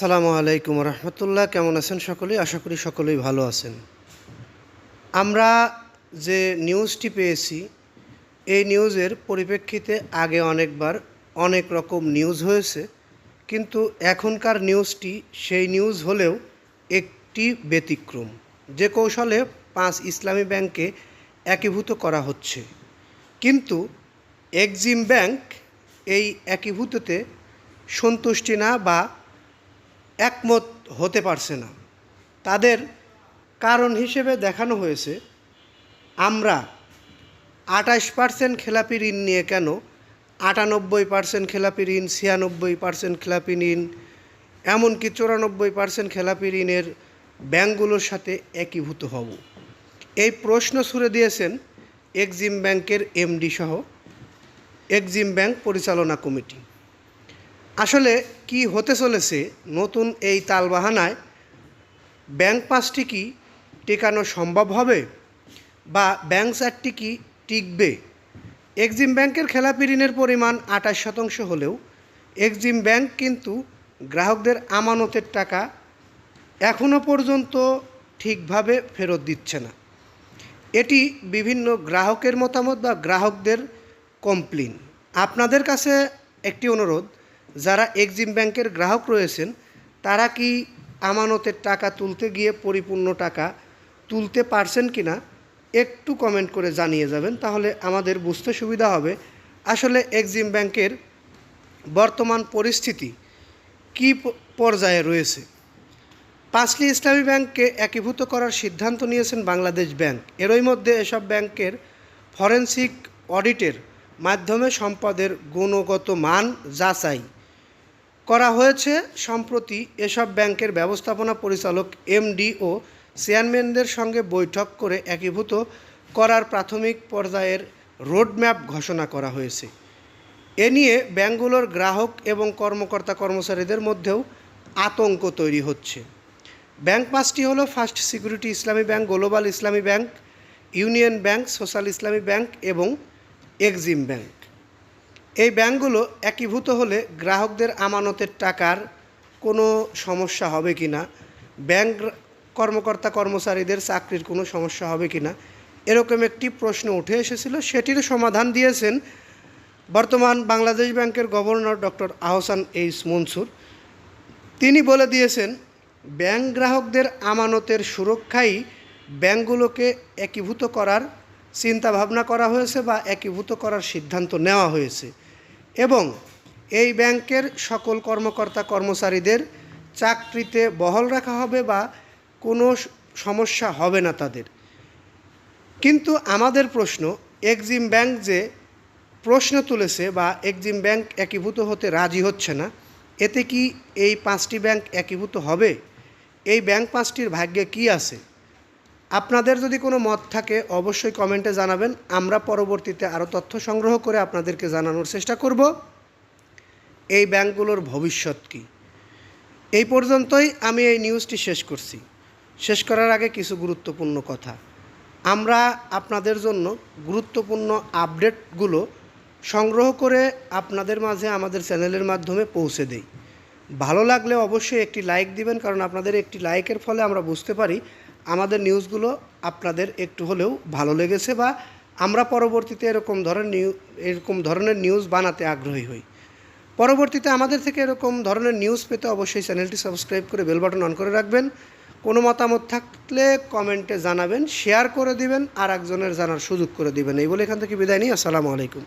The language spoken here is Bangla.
সালামু আলাইকুম রহমতুল্লাহ, কেমন আছেন সকলেই আশা করি সকলেই ভালো আছেন। আমরা যে নিউজটি পেয়েছি, এই নিউজের পরিপ্রেক্ষিতে আগে অনেকবার অনেক রকম নিউজ হয়েছে, কিন্তু এখনকার নিউজটি সেই নিউজ হলেও একটি ব্যতিক্রম। যে কৌশলে পাঁচ ইসলামী ব্যাংকে একীভূত করা হচ্ছে। কিন্তু এক্সিম ব্যাংক এই একীভূততে সন্তুষ্টি না বা একমত হতে পারছে না। তাদের কারণ হিসেবে দেখানো হয়েছে, আমরা আঠাশ পার্সেন্ট খেলাপি ঋণ নিয়ে কেন আটানব্বই পার্সেন্ট খেলাপি ঋণ, ছিয়ানব্বই পার্সেন্ট খেলাপি ঋণ এমনকি চুরানব্বই পার্সেন্ট খেলাপি ঋণের ব্যাংকগুলোর সাথে একীভূত হব। এই প্রশ্ন ছুড়ে দিয়েছেন এক্সিম ব্যাংকের এমডি সহ এক্সিম ব্যাংক পরিচালনা কমিটি। আসলে কি হতে চলেছে নতুন এই তালবাহানায়? ব্যাংক পাসটি কি টেকানো সম্ভব হবে? বা ব্যাংক চারটি কি টিকবে? এক্সিম ব্যাংকের খেলাপি ঋণের পরিমাণ আঠাশ শতাংশ হলেও এক্সিম ব্যাংক কিন্তু গ্রাহকদের আমানতের টাকা এখনও পর্যন্ত ঠিকভাবে ফেরত দিচ্ছে না। এটি বিভিন্ন গ্রাহকের মতামত বা গ্রাহকদের কমপ্লেন। আপনাদের কাছে একটি অনুরোধ যারা এক্সিম ব্যাংকের গ্রাহক রয়েছেন, তারা কি আমানতের টাকা তুলতে গিয়ে পরিপূর্ণ টাকা তুলতে পারছেন কি না, একটু কমেন্ট করে জানিয়ে যাবেন, তাহলে আমাদের বুঝতে সুবিধা হবে। আসলে এক্সিম ব্যাংকের বর্তমান পরিস্থিতি কী পর্যায়ে রয়েছে? পাঁচটি ইসলামী ব্যাংককে একীভূত করার সিদ্ধান্ত নিয়েছেন বাংলাদেশ ব্যাংক। এরই মধ্যে এসব ব্যাংকের ফরেন্সিক অডিটের মাধ্যমে সম্পদের গুণগত মান যাচাই করা হয়েছে সম্প্রতি এসব ব্যাংকের ব্যবস্থাপনা পরিচালক এমডি ও চেয়ারম্যানদের সঙ্গে বৈঠক করে একীভূত করার প্রাথমিক পর্যায়ের রোডম্যাপ ঘোষণা করা হয়েছে। এ নিয়ে ব্যাংকগুলোর গ্রাহক এবং কর্মকর্তা কর্মচারীদের মধ্যেও আতঙ্ক তৈরি হচ্ছে। ব্যাংক পাঁচটি হলো first security Islami bank, global Islami bank, union bank, social Islami bank এবং এক্সিম ব্যাংক। এই ব্যাংকগুলো একীভূত হলে গ্রাহকদের আমানতের টাকার কোনো সমস্যা হবে কি না? ব্যাংক কর্মকর্তা কর্মচারীদের চাকরির কোনো সমস্যা হবে কি না? এরকম একটি প্রশ্ন উঠে এসেছিল, সেটির সমাধান দিয়েছেন বর্তমান বাংলাদেশ ব্যাংকের গভর্নর ডক্টর আহসান এইস মনসুর। তিনি বলে দিয়েছেন, ব্যাংক গ্রাহকদের আমানতের সুরক্ষাই ব্যাংকগুলোকে একীভূত করার চিন্তা ভাবনা করা হয়েছে বা একীভূত করার সিদ্ধান্ত নেওয়া হয়েছে। এবং এই ব্যাংকের সকল কর্মকর্তা কর্মচারীদের চাকরিতে বহল রাখা হবে বা কোনো সমস্যা হবে না তাদের। কিন্তু আমাদের প্রশ্ন, এক্সিম ব্যাংক যে প্রশ্ন তুলেছে বা এক্সিম ব্যাংক একীভূত হতে রাজি হচ্ছে না, এতে কি এই পাঁচটি ব্যাংক একীভূত হবে? এই ব্যাংক পাঁচটির ভাগ্যে কি আছে? আপনাদের যদি কোনো মত থাকে, অবশ্যই কমেন্টে জানাবেন। আমরা পরবর্তীতে আরও তথ্য সংগ্রহ করে আপনাদেরকে জানানোর চেষ্টা করব। এই ব্যাংকগুলোর ভবিষ্যৎ কী? এই পর্যন্তই আমি এই নিউজটি শেষ করছি। শেষ করার আগে কিছু গুরুত্বপূর্ণ কথা। আমরা আপনাদের জন্য গুরুত্বপূর্ণ আপডেটগুলো সংগ্রহ করে আপনাদের মাঝে আমাদের চ্যানেলের মাধ্যমে পৌঁছে দেই। ভালো লাগলে অবশ্যই একটি লাইক দিবেন, কারণ আপনাদের একটি লাইকের ফলে আমরা বুঝতে পারি আমাদের নিউজগুলো আপনাদের একটু হলেও ভালো লেগেছে বা আমরা পরবর্তীতে এরকম ধরনের নিউ, এরকম ধরনের নিউজ বানাতে আগ্রহী হই। পরবর্তীতে আমাদের থেকে এরকম ধরনের নিউজ পেতে অবশ্যই চ্যানেলটি সাবস্ক্রাইব করে বেল বাটন অন করে রাখবেন। কোনো মতামত থাকলে কমেন্টে জানাবেন, শেয়ার করে দিবেন আর একজনের জানার সুযোগ করে দিবেন। এই বলে এখান থেকে বিদায় নিই। আসসালামু আলাইকুম।